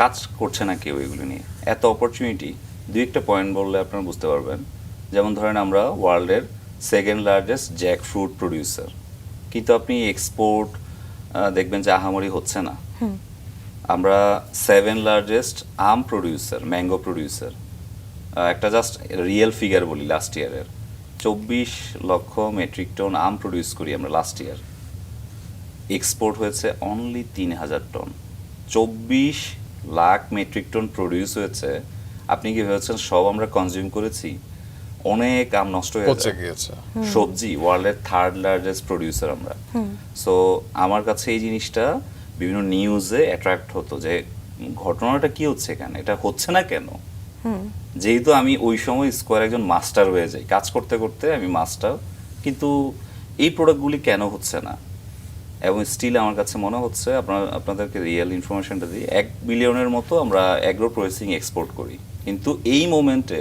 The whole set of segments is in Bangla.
কাজ করছে না কেউ এগুলো নিয়ে। এত অপরচুনিটি দুই একটা পয়েন্ট বললে আপনারা বুঝতে পারবেন। যেমন ধরেন আমরা ওয়ার্ল্ডের second largest jackfruit producer কিন্তু আপনি এক্সপোর্ট দেখবেন যে আহামরি হচ্ছে না। আমরা সেভেন লার্জেস্ট আম প্রডিউসার ম্যাঙ্গো প্রডিউসার একটা জাস্ট রিয়েল ফিগার বলি লাস্ট ইয়ারের চব্বিশ লক্ষ মেট্রিক টন আম প্রডিউস করি আমরা লাস্ট ইয়ার এক্সপোর্ট হয়েছে অনলি তিন হাজার টন চব্বিশ লাখ মেট্রিক টন প্রডিউস হয়েছে আপনি কি ভেবেছেন সব আমরা কনজিউম করেছি? অনেক আম নষ্ট হয়ে গিয়েছে। সবজি ওয়ার্ল্ডের থার্ড লার্জেস্ট প্রডিউসার আমরা। সো আমার কাছে এই জিনিসটা বিভিন্ন নিউজে অ্যাট্রাক্ট হতো যে ঘটনাটা কি হচ্ছে এখানে? এটা হচ্ছে না কেন? যেহেতু আমি ওই সময় স্কোয়ার একজন মাস্টার হয়ে যাই কাজ করতে করতে আমি মাস্টার কিন্তু এই প্রোডাক্টগুলি কেন হচ্ছে না? এবং স্টিল আমার কাছে মনে হচ্ছে আপনার আপনাদেরকে রিয়েল ইনফরমেশনটা দিই এক বিলিয়নের মতো আমরা অ্যাগ্রো প্রসেসিং এক্সপোর্ট করি। কিন্তু এই মোমেন্টে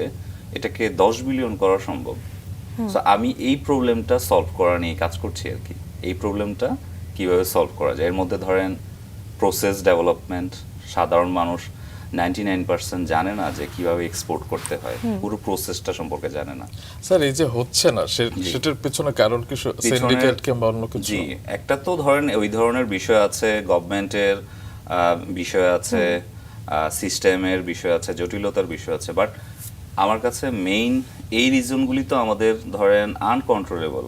এটাকে দশ বিলিয়ন করা সম্ভব। সো আমি এই প্রবলেমটা সলভ করা নিয়ে কাজ করছি আর কি। এই প্রবলেমটা কীভাবে সলভ করা যায়? এর মধ্যে ধরেন প্রসেস ডেভেলপমেন্ট সাধারণ মানুষ নাইনটি নাইন পার্সেন্ট জানে না যে কীভাবে এক্সপোর্ট করতে হয়। পুরো প্রসেসটা সম্পর্কে জানে না। স্যার এই যে হচ্ছে না সেটার পেছনে কারণ কি? পিছনে- সিন্ডিকেট কিংবা অন্য কিছু? জি একটা তো ধরেন ওই ধরনের বিষয় আছে গভর্নমেন্টের বিষয় আছে সিস্টেমের বিষয় আছে জটিলতার বিষয় আছে বাট আমার কাছে মেইন এই রিজনগুলি তো আমাদের ধরেন আনকন্ট্রোলেবল